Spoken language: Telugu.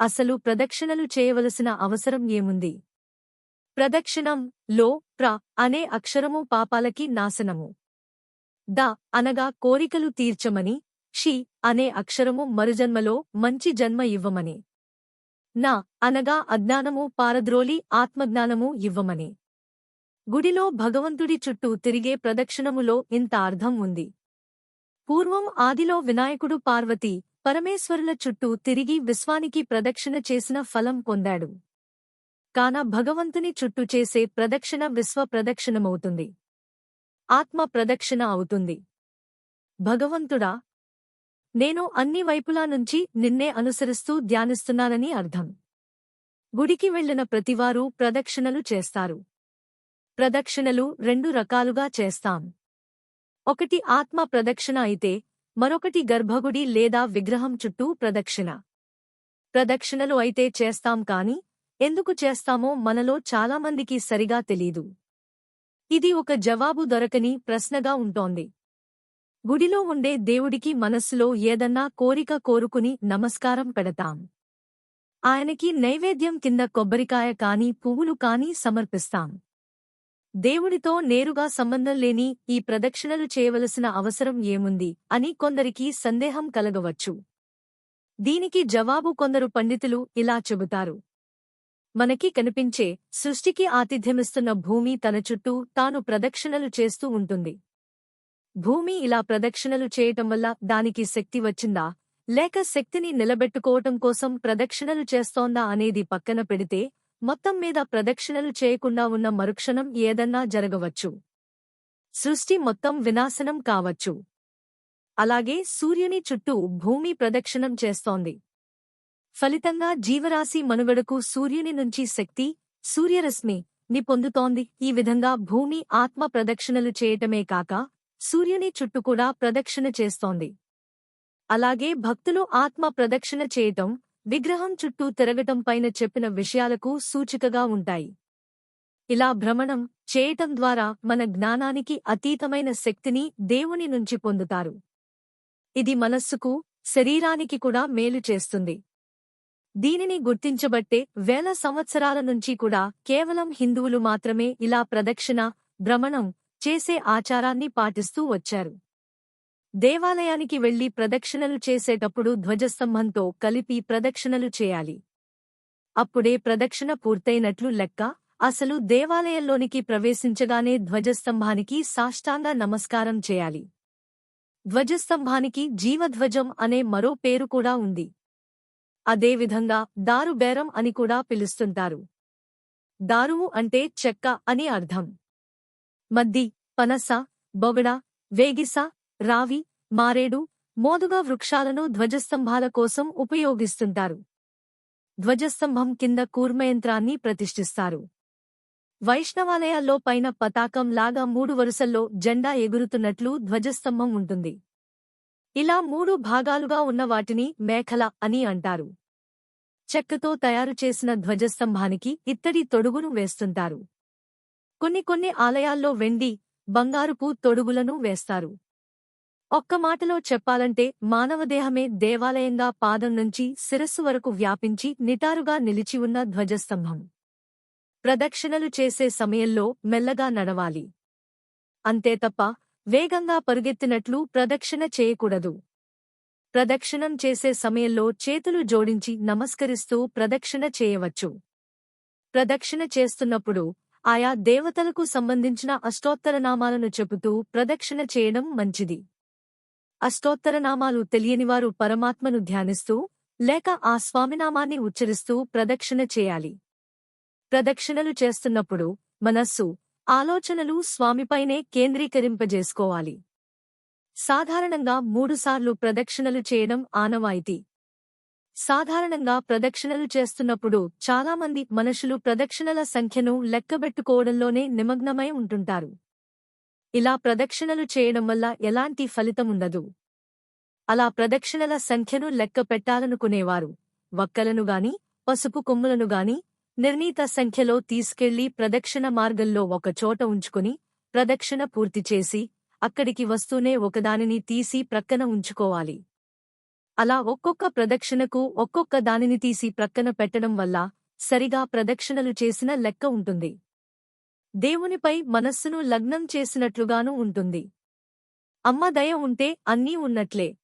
అసలు ప్రదక్షిణలు చేయవలసిన అవసరం ఏముంది? ప్రదక్షిణం లో ప్ర అనే అక్షరము పాపాలకి నాశనము. ద అనగా కోరికలు తీర్చమని షి అనే అక్షరము మరుజన్మలో మంచి జన్మ ఇవ్వమని. నా అనగా అజ్ఞానము పారద్రోలి ఆత్మజ్ఞానము ఇవ్వమని. గుడిలో భగవంతుడి చుట్టూ తిరిగే ప్రదక్షిణములో ఇంత అర్థం ఉంది. పూర్వం ఆదిలో వినాయకుడు పార్వతి పరమేశ్వరుల చుట్టూ తిరిగి విశ్వానికి ప్రదక్షిణ చేసిన ఫలం పొందాడు. కాన భగవంతుని చుట్టూ చేసే ప్రదక్షిణ విశ్వ ప్రదక్షిణమవుతుంది. ఆత్మ ప్రదక్షిణ అవుతుంది. భగవంతుడా నేను అన్ని వైపులా నుంచి నిన్నే అనుసరిస్తూ ధ్యానిస్తున్నానని అర్థం. గుడికి వెళ్ళిన ప్రతివారూ ప్రదక్షిణలు చేస్తారు. ప్రదక్షిణలు రెండు రకాలుగా చేస్తాం. ఒకటి ఆత్మ ప్రదక్షిణ అయితే మరొకటి గర్భగుడి లేదా విగ్రహం చుట్టూ ప్రదక్షిణ. ప్రదక్షిణలు అయితే చేస్తాం కాని ఎందుకు చేస్తామో మనలో చాలామందికి సరిగా తెలీదు. ఇది ఒక జవాబు దొరకని ప్రశ్నగా ఉంటోంది. గుడిలో ఉండే దేవుడికి మనస్సులో ఏదన్నా కోరిక కోరుకుని నమస్కారం పెడతాం. ఆయనకి నైవేద్యం కింద కొబ్బరికాయ కాని పువ్వులు కాని సమర్పిస్తాం. దేవుడితో నేరుగా సంబంధం లేని ఈ ప్రదక్షిణలు చేయవలసిన అవసరం ఏముంది అని కొందరికి సందేహం కలగవచ్చు. దీనికి జవాబు కొందరు పండితులు ఇలా చెబుతారు. మనకి కనిపించే సృష్టికి ఆతిథ్యమిస్తున్న భూమి తన చుట్టూ తాను ప్రదక్షిణలు చేస్తూ ఉంటుంది. భూమి ఇలా ప్రదక్షిణలు చేయటం వల్ల దానికి శక్తి వచ్చిందా? లేక శక్తిని నిలబెట్టుకోవటం కోసం ప్రదక్షిణలు చేస్తోందా అనేది పక్కన పెడితే మొత్తం మీద ప్రదక్షిణలు చేయకుండా ఉన్న మరుక్షణం ఏదన్నా జరగవచ్చు. సృష్టి మొత్తం వినాశనం కావచ్చు. అలాగే సూర్యుని చుట్టూ భూమి ప్రదక్షిణం చేస్తోంది. ఫలితంగా జీవరాశి మనుగడకు సూర్యుని నుంచి శక్తి సూర్యరశ్మి ని పొందుతోంది. ఈ విధంగా భూమి ఆత్మ ప్రదక్షిణలు చేయటమే కాక సూర్యుని చుట్టూ కూడా ప్రదక్షిణ చేస్తోంది. అలాగే భక్తులు ఆత్మ ప్రదక్షిణ చేయటం విగ్రహం చుట్టూ తిరగటం పైన చెప్పిన విషయాలకు సూచికగా ఉంటాయి. ఇలా భ్రమణం చేయటం ద్వారా మన జ్ఞానానికి అతీతమైన శక్తిని దేవుని నుంచి పొందుతారు. ఇది మనస్సుకు శరీరానికి కూడా మేలు చేస్తుంది. దీనిని గుర్తించబట్టే వేల సంవత్సరాల నుంచి కూడా కేవలం హిందువులు మాత్రమే ఇలా ప్రదక్షిణ భ్రమణం చేసే ఆచారాన్ని పాటిస్తూ వచ్చారు. దేవాలయానికి వెళ్ళి ప్రదక్షిణలు చేసేటప్పుడు ధ్వజస్తంభంతో కలిపి ప్రదక్షిణలు చేయాలి. అప్పుడే ప్రదక్షిణ పూర్తయినట్లు లెక్క అసలు దేవాలయంలోనికి ప్రవేశించగానే ధ్వజస్తంభానికి సాష్టాంగ నమస్కారం చేయాలి. ధ్వజస్తంభానికి జీవధ్వజం అనే మరో పేరు కూడా ఉంది. అదేవిధంగా దారుబేరం అని కూడా పిలుస్తుంటారు. దారువు అంటే చెక్క అని అర్థం. మద్ది పనస బొగడ వేగిస రావి మారేడు మోదుగా వృక్షాలను ధ్వజస్తంభాల కోసం ఉపయోగిస్తుంటారు. ధ్వజస్తంభం కింద కూర్మయంత్రాన్ని ప్రతిష్ఠిస్తారు. వైష్ణవాలయాల్లో పైన పతాకం లాగా మూడు వరుసల్లో జెండా ఎగురుతున్నట్లు ధ్వజస్తంభం ఉంటుంది. ఇలా మూడు భాగాలుగా ఉన్న వాటిని మేఖల అని అంటారు. చెక్కతో తయారు చేసిన ధ్వజస్తంభానికి ఇత్తడి తొడుగును వేస్తుంటారు. కొన్ని కొన్ని ఆలయాల్లో వెండి బంగారుపు తొడుగులను వేస్తారు. ఒక్క మాటలో చెప్పాలంటే మానవదేహమే దేవాలయంగా పాదం నుంచి శిరస్సు వరకు వ్యాపించి నిటారుగా నిలిచి ఉన్న ధ్వజస్తంభం. ప్రదక్షిణలు చేసే సమయంలో మెల్లగా నడవాలి. అంతే తప్ప వేగంగా పరుగెత్తినట్లు ప్రదక్షిణ చేయకూడదు. ప్రదక్షిణం చేసే సమయంలో చేతులు జోడించి నమస్కరిస్తూ ప్రదక్షిణ చేయవచ్చు. ప్రదక్షిణ చేస్తున్నప్పుడు ఆయా దేవతలకు సంబంధించిన అష్టోత్తరనామాలను చెబుతూ ప్రదక్షిణ చేయడం మంచిది. అష్టోత్తరనామాలు తెలియనివారు పరమాత్మను ధ్యానిస్తూ లేక ఆ స్వామినామాన్ని ఉచ్చరిస్తూ ప్రదక్షిణ చేయాలి. ప్రదక్షిణలు చేస్తున్నప్పుడు మనస్సు ఆలోచనలు స్వామిపైనే కేంద్రీకరింపజేసుకోవాలి. సాధారణంగా మూడుసార్లు ప్రదక్షిణలు చేయడం ఆనవాయితీ. సాధారణంగా ప్రదక్షిణలు చేస్తున్నప్పుడు చాలామంది మనుషులు ప్రదక్షిణల సంఖ్యను లెక్కబెట్టుకోవడంలోనే నిమగ్నమై ఉంటుంటారు. ఇలా ప్రదక్షిణలు చేయడం వల్ల ఎలాంటి ఫలితముండదు అలా ప్రదక్షిణల సంఖ్యను లెక్క పెట్టాలనుకునేవారు. వక్కలను గాని పసుపు కొమ్ములను గాని నిర్ణీత సంఖ్యలో తీసుకెళ్ళి ప్రదక్షిణ మార్గంలో ఒకచోట ఉంచుకుని ప్రదక్షిణ పూర్తి చేసి అక్కడికి వస్తూనే ఒకదానిని తీసి ప్రక్కన ఉంచుకోవాలి. అలా ఒక్కొక్క ప్రదక్షిణకు ఒక్కొక్క దానిని తీసి ప్రక్కన పెట్టడం వల్ల సరిగా ప్రదక్షిణలు చేసిన లెక్క ఉంటుంది. దేవునిపై మనస్సును లగ్నం చేసినట్లుగాను ఉంటుంది. అమ్మ దయ ఉంటే అన్నీ ఉన్నట్లే.